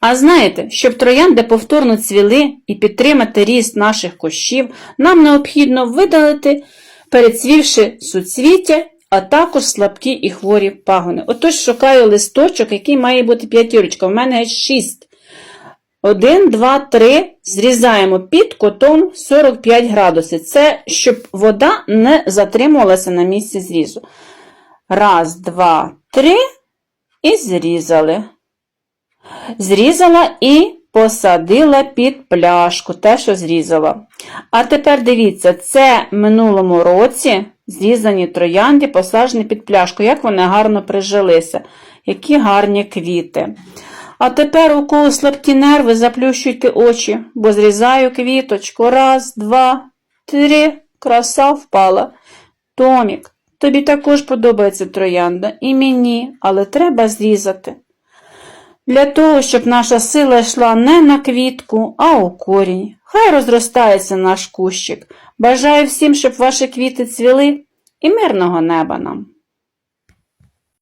А знаєте, щоб троянди повторно цвіли і підтримати ріст наших кущів, нам необхідно видалити, перецвівши суцвіття, а також слабкі і хворі пагони. Отож шукаю листочок, який має бути п'ятірочка. У мене є 6. 1, 2, 3. Зрізаємо під котом 45 градусів. Це щоб вода не затримувалася на місці зрізу. Раз, два, три. І зрізали. Зрізала і посадила під пляшку, те, що зрізала. А тепер дивіться, це минулому році зрізані троянди, посаджені під пляшку. Як вони гарно прижилися, які гарні квіти. А тепер у кого слабкі нерви, заплющуйте очі, бо зрізаю квіточку. Раз, два, три. Краса впала. Томік, тобі також подобається троянда, і мені, але треба зрізати. Для того, щоб наша сила йшла не на квітку, а у корінь. Хай розростається наш кущик. Бажаю всім, щоб ваші квіти цвіли і мирного неба нам.